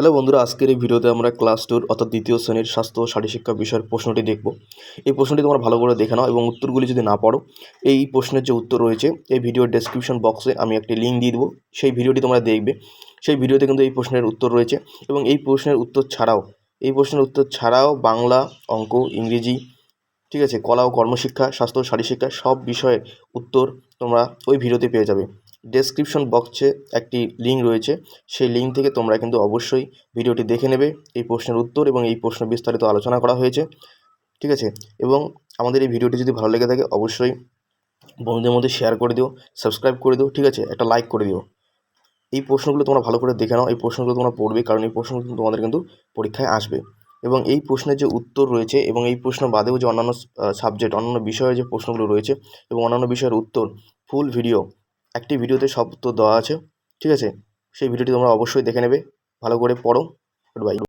Hello বন্ধুরা, আজকের এই ভিডিওতে আমরা ক্লাস টুর অর্থাৎ দ্বিতীয় শ্রেণির স্বাস্থ্য ও শারীরশিক্ষা বিষয়ের প্রশ্নটি দেখব। এই প্রশ্নটি তোমরা ভালো করে দেখে নাও এবং উত্তরগুলি যদি না পড়ো, এই প্রশ্নের যে উত্তর রয়েছে, এই ভিডিওর ডেসক্রিপশন বক্সে আমি একটি লিঙ্ক দিয়ে দেবো। সেই ভিডিওটি তোমরা দেখবে, সেই ভিডিওতে কিন্তু এই প্রশ্নের উত্তর রয়েছে এবং এই প্রশ্নের উত্তর ছাড়াও, এই প্রশ্নের উত্তর ছাড়াও বাংলা, অঙ্ক, ইংরেজি, ঠিক আছে, কলা ও কর্মশিক্ষা, স্বাস্থ্য ও শারীরশিক্ষা সব বিষয়ের উত্তর তোমরা ওই ভিডিওতে পেয়ে যাবে। ডেসক্রিপশন বক্সে একটি লিঙ্ক রয়েছে। সেই লিঙ্ক থেকে তোমরা কিন্তু অবশ্যই ভিডিওটি দেখে নেবে, এই প্রশ্নের উত্তর এবং এই প্রশ্ন বিস্তারিত আলোচনা করা হয়েছে। ঠিক আছে? এবং আমাদের এই ভিডিওটি যদি ভালো লেগে থাকে, অবশ্যই বন্ধুদের মধ্যে শেয়ার করে দিও সাবস্ক্রাইব করে দিও, ঠিক আছে? একটা লাইক করে দিও। এই প্রশ্নগুলো তোমরা ভালো করে দেখে নাও, এই প্রশ্নগুলো তোমরা পড়বে, কারণ এই প্রশ্নগুলো তোমাদের কিন্তু পরীক্ষায় আসবে। এবং এই প্রশ্নের যে উত্তর রয়েছে এবং এই প্রশ্ন বাদেও যে অন্যান্য সাবজেক্ট অন্যান্য বিষয়ের যে প্রশ্নগুলো রয়েছে এবং অন্যান্য বিষয়ের উত্তর ফুল ভিডিও একটি ভিডিওতে সব তো দেওয়া আছে, ঠিক আছে? সেই ভিডিওটি তোমরা অবশ্যই দেখে নেবে। ভালো করে পড়ো। Good bye